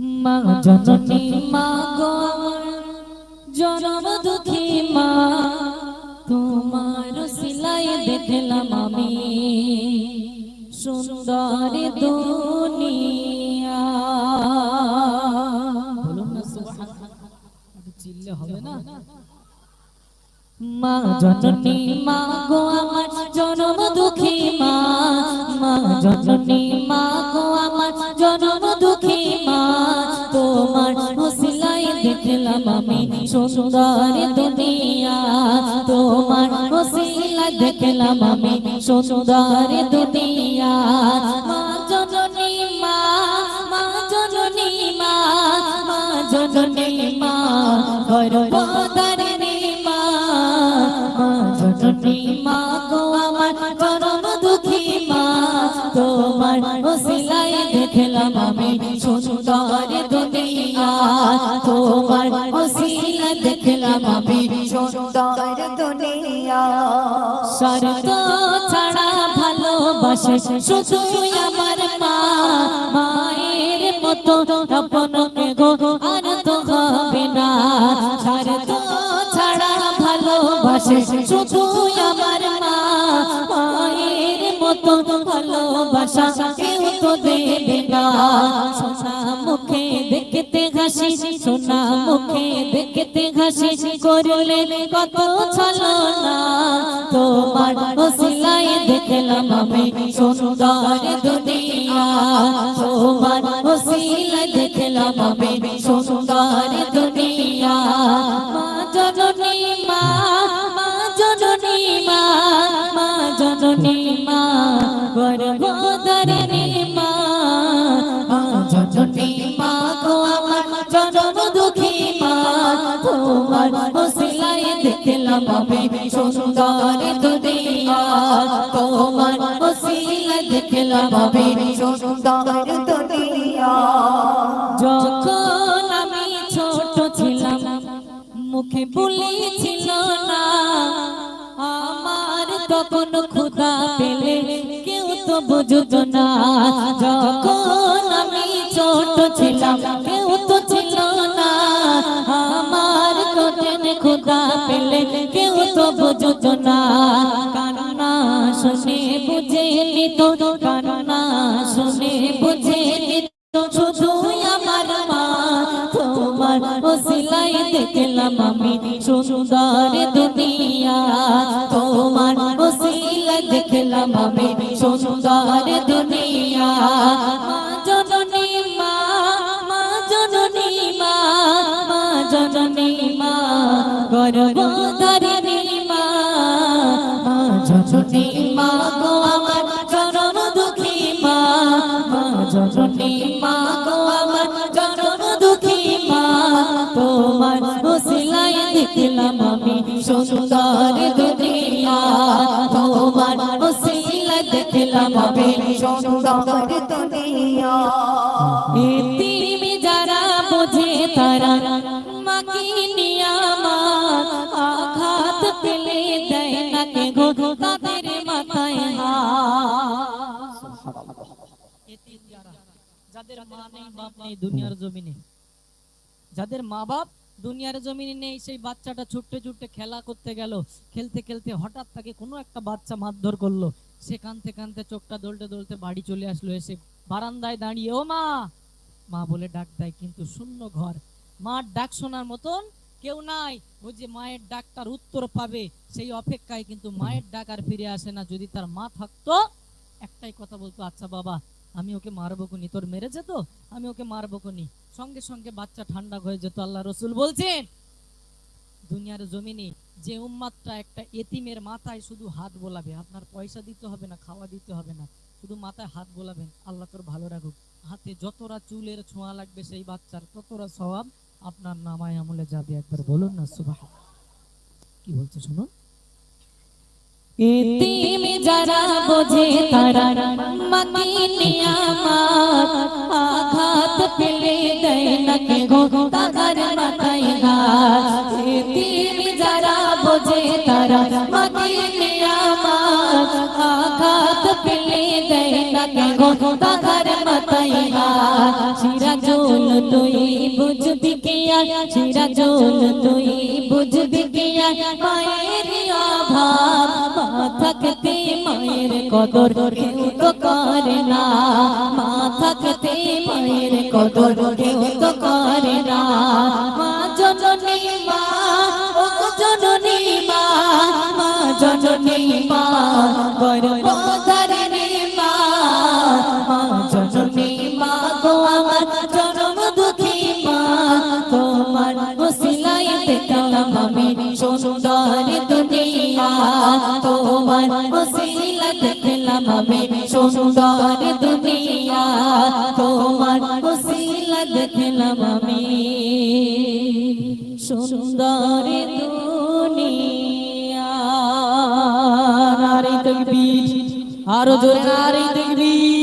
মা জননী মা গো জনম দুঃখী মা তোমার সিলাই দেখলাম আমি। সুন্দর দুনিয়া। চিল্লে হবে না? মা জননী মা গো আমার জনম দুঃখী মা মা জননী মা দেখলাম আমি সুন্দর দুনিয়া তোমার হসিলাই দেখলাম আমি সুন্দর দুনিয়া মা জননী মা মা জননী মা মা জননী মা, গর্ভধারিণী মা মা জননী মা, গো আমার পরম দুঃখী মা, তোমার ওসিলাই তোমার ওসিলা দেখলাম আমি। সুন্দর দুনিয়া। শরত ছাড়া ভালোবাসে শুধু আমার মা। মায়ের মতো আপন গো আর তো হবে না। শরত ছাড়া ভালোবাসে শুধু আমার মা। মায়ের মতো ভালোবাসা কেউ তো দেবে না। মুখে দেখতে হাসি সোনা মুখে দেখতে হাসি করলে কত ছলো না তোমার ওসিলাই দেখলাম আমি সুন্দর দুনিয়া। তোমার ওসিলাই দেখলাম আমি সুন্দর দুনিয়া। মা জননী মা মা জননী মা মা জননী মা গর্ভধারিণী তোমার ওসিলাই দেখলাম আমি সুন্দর দুনিয়া তোমার ওসিলাই দেখলাম আমি সুন্দর দুনিয়া যখন আমি ছোট ছিলাম, মুখে বলেছিল না, আমার তখন ক্ষুধা পেলে কেউ তো বুঝত না। যখন আমি ছোট ছিলাম পেলে কেউ তো বুঝত না। কান্না শুনে বুঝে নিত কান্না শুনে বুঝে নিত শুধু আমার মা, তোমার ওসিলাই দেখলাম আমি সুন্দর দুনিয়া। তোমার ওসিলাই দেখলাম আমি সুন্দর দুনিয়া। জননী মা গো, আমার চরণ দুঃখী মা। মা জননী মা গো, আমার চরণ দুঃখী মা। তোমার ওসিলাই দেখলাম আমি সুন্দর দুনিয়া। তোমার ওসিলাই দেখলাম আমি সুন্দর দুনিয়া। এতিমি যারা বোঝে তারা দুনিয়ার জমিনে। যাদের মা বাপ দুনিয়ার জমিনে নেই, সেই বাচ্চাটা ছুটতে ছুটতে খেলা করতে গেল, খেলতে খেলতে হঠাৎ তাকে কোনো একটা বাচ্চা মারধর করল। সে কানতে কানতে চোখটা দলতে দলতে বাড়ি চলে আসলো, এসে বারান্দায় দাঁড়িয়ে, ও মা! মা বলে, ডাক দেয়, কিন্তু শূন্য ঘর। মার ডাক শোনার মতন কেউ নাই। ওই যে মায়ের ডাকটার উত্তর পাবে, সেই অপেক্ষায় কিন্তু মায়ের ডাক আর ফিরে আসে না। যদি তার মা থাকতো, একটাই কথা বলতো আচ্ছা বাবা আমি ওকে মারবো কোনি তোর মেরেছে তো? আমি ওকে মারবো কোনি সঙ্গে সঙ্গে বাচ্চা ঠান্ডা হয়ে যেত, আল্লাহ রসুল বলছেন। দুনিয়ার জমিনে যে উম্মাদটা একটা এতিমের মাথায় শুধু হাত বোলাবে, আপনার পয়সা দিতে হবে না, খাওয়া দিতে হবে না, শুধু মাথায় হাত বোলাবেন, আল্লাহ তোর ভালো রাখুক। হাতে যতটা চুলের ছোঁয়া লাগবে সেই বাচ্চার ততটা স্বভাব আপনার নামায় আমলে যাবে, একবার বলুন না সুবাহ কি বলছে, শুনুন। এতিম যারা বোঝে তারা মাকে নিয়ামত আঘাত পেলে দেয় না কে গো তাদের মাথায় ঘাত এতিম যারা বোঝে তারা মাকে নিয়ামত আঘাত পেলে দেয় না কে গো তাদের মাথায় ঘাত সিরাজুল তুই বুঝবি আর? সিরাজুল তুই বুঝবি আর? মায়ের মা থাকতে মায়ের কদর কেউ তো করে না। মা থাকতে মায়ের কদর কেউ তো করে না। মা জননী মা, ও জননী মা মা জননী মা দেখলাম সুন্দর দুনিয়া তোমার ওসিলা দেখলাম আমি সুন্দর দুনিয়া নারী তকবীর আরও জোরে নারী তকবীর